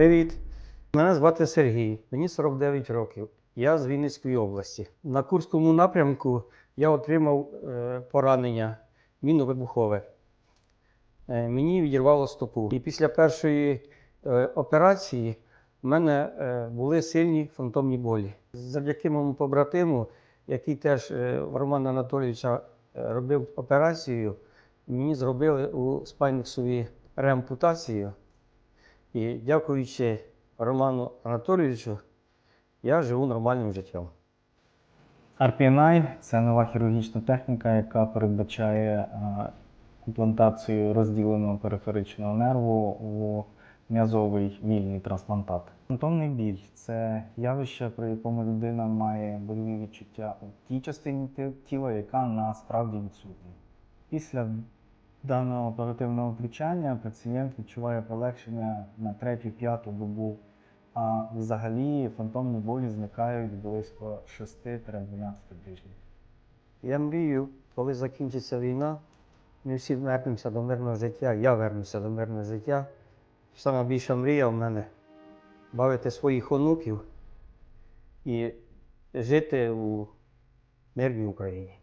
Привіт. Мене звати Сергій, мені 49 років. Я з Вінницької області. На Курському напрямку я отримав е, поранення мінно-вибухове. Е, мені відірвало стопу. І після першої е, операції в мене були сильні фантомні болі. Завдяки моєму побратиму, який теж Романа Анатолійовича робив операцію, мені зробили у спайнексові реампутацію. І дякуючи Роману Анатолійовичу, я живу нормальним життям. RPNI – це нова хірургічна техніка, яка передбачає е, імплантацію розділеного периферичного нерву у м'язовий вільний трансплантат. Фантомний біль це явище, при якому людина має больові відчуття у тій частині тіла, яка насправді відсутня. Після даного оперативного втручання пацієнт відчуває полегшення на третю-п'яту добу. А взагалі фантомні болі зникають близько 6-12 тижнів. Я мрію, коли закінчиться війна, ми всі вернемося до мирного життя, я вернуся до мирного життя. Сама більша мрія в мене бавити своїх онуків і жити у мирній Україні.